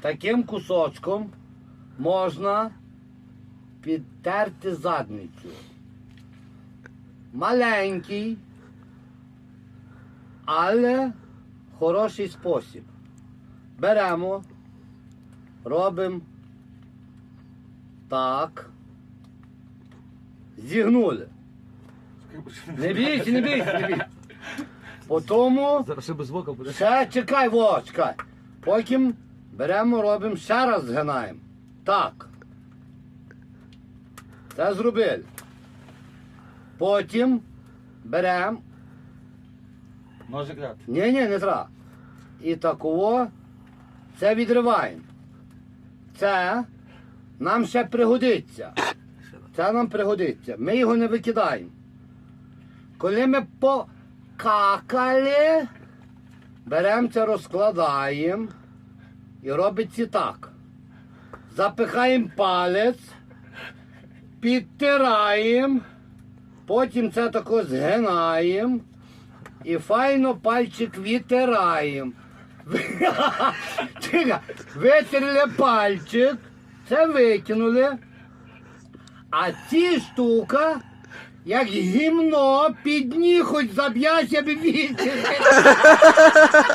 таким кусочком можна підтерти задницю. Маленький, але хороший спосіб. Беремо, робимо так. Зігнули. Не бійся, не бійся, не бійся. Потому Зараз ще без боку буде. ще чекай, во, чекай. Потім беремо, робимо ще раз згинаємо. Так. Це зробили. Потім беремо. Ножик ряд. Ні, ні, не треба. І такого це відриваємо. Це нам ще пригодиться. Це нам пригодиться. Ми його не викидаємо. Коли ми покакали, беремо це, розкладаємо і робиться так. Запихаємо палець, підтираємо, потім це тако згинаємо і файно пальчик відтираємо. Чекай, Витерли пальчик, це викинули. А ці штука, як гімно, під ніг хоч заб'яся б вітер.